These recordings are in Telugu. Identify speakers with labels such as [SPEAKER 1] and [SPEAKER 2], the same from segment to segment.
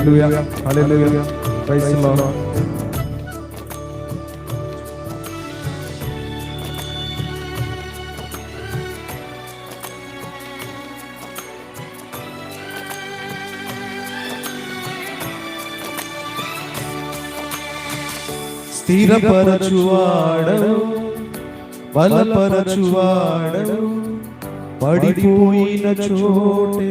[SPEAKER 1] హల్లెలూయా హల్లెలూయా ప్రైజ్ లార్డ్ స్థిరపరచువాడవు బలపరచువాడవు పడిపోయిన చోటే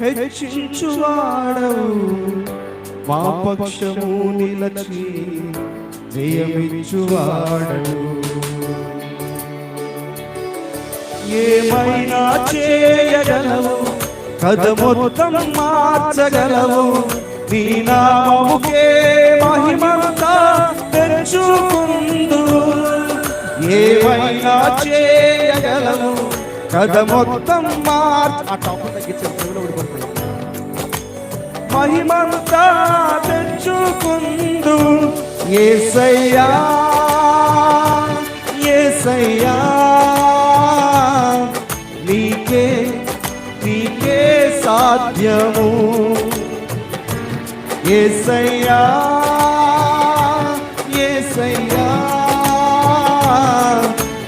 [SPEAKER 1] హెచ్చించువాడవు మా పక్షము నిలచి జయమిచ్చువాడవు ఏమైనా చేయగలవు? కథ మొత్తం మార్చగలవు. నీ నామముకే మహిమంతా తెచ్చుకుందు ఏమైనా చేయగలవు? కథ మొత్తం. మహిమంతా తెచ్చుకుందు. ఏసయ్యా ఏసయ్యా నీకే నీకే సాధ్యము. ఏసయ్యా ఏసయ్యా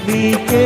[SPEAKER 1] నీకే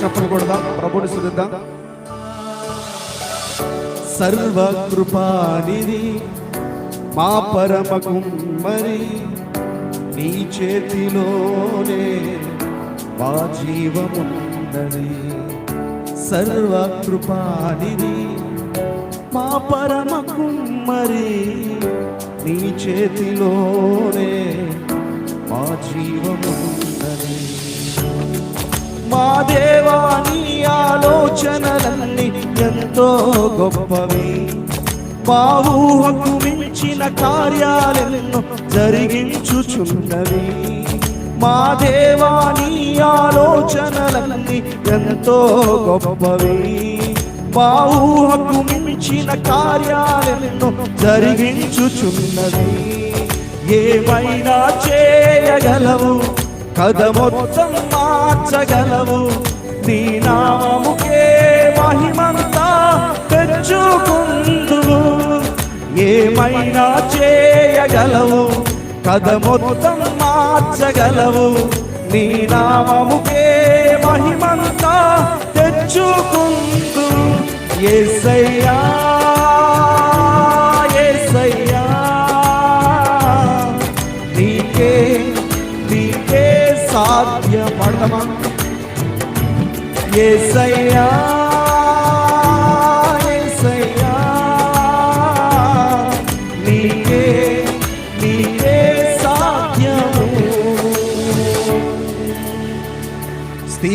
[SPEAKER 1] చెప్పలు కొడదాం ప్రభుని స్థుతిద్దాం సర్వకృపానిది మా పరమ కుమ్మరి నీ చేతిలోనే మా జీవమున్నది సర్వకృపానిది మా పరమ కుమ్మరి నీ చేతిలోనే మా జీవమున్నది మా దేవాని ఆలోచనలన్నీ ఎంతో గొప్పవి. మా ఊహకు మించిన కార్యాలెన్నో జరిగించుచున్నవి. మా దేవాని ఆలోచనలన్నీ ఎంతో గొప్పవి. మా ఊహకు మించిన కార్యాలెన్నో జరిగించుచున్నవి. ఏమైనా చేయగలవు? కథ మొత్తం మార్చగలవు. నీ నామముకే మహిమంతా తెచ్చుకుందువు. ఏమైనా చేయగలవు? కథ మొత్తం మార్చగలవు. నీ నామముకే మహిమంతా తెచ్చుకుంటూ ఏసయ్యా ఏసయ్యా. నీకే నీకే సాధ్యపడమా? ఏసయ్యా. ఏసయ్యా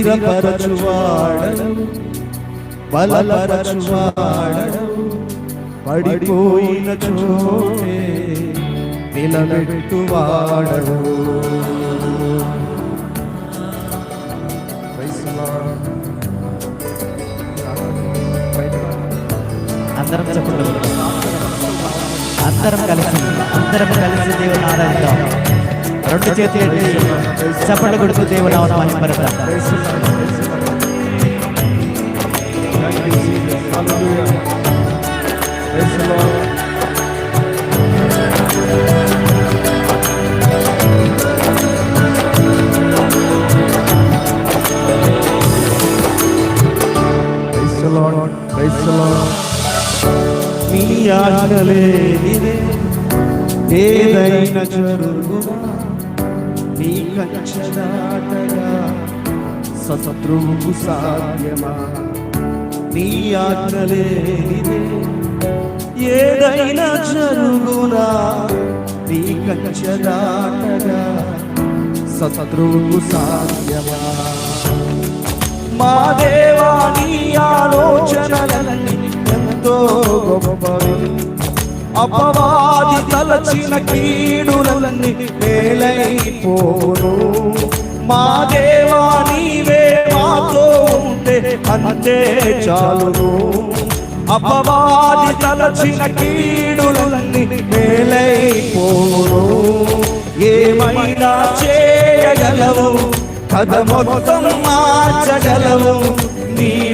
[SPEAKER 1] స్థిరపరచువాడను బలపరచువాడను పడిపోయిన చోటే నిలబెట్టువాడవు.
[SPEAKER 2] అందరం చెప్పండి. అందరం కలిసి అందరం కలిసి దేవుని ఆరాధిద్దాం. రెండు చేతులు చప్పట్లు కొడుతూ దేవుని నామమును మహిమపడదాం
[SPEAKER 1] Praise the జరుగునా నీ కంచదాటగా శత్రువుకు సాధ్యమా నీ ఆజ్ఞలేనిదే ఏదైనా జరుగునా నీ కంచదాటగా శత్రువుకు సాధ్యమా? మా దేవా నీ ఆలోచనలన్నీ ఎంతో గొప్పవి. అపవాది తలచిన కీడులన్నీ మేలైపోను మా దేవా నీవే మాతో ఉంటే అంతే చాలును. అపవాది తలచిన కీడులన్నీ మేలైపోను ఏమైనా చేయగలవు? కథ మొత్తం మార్చగలవు. నీ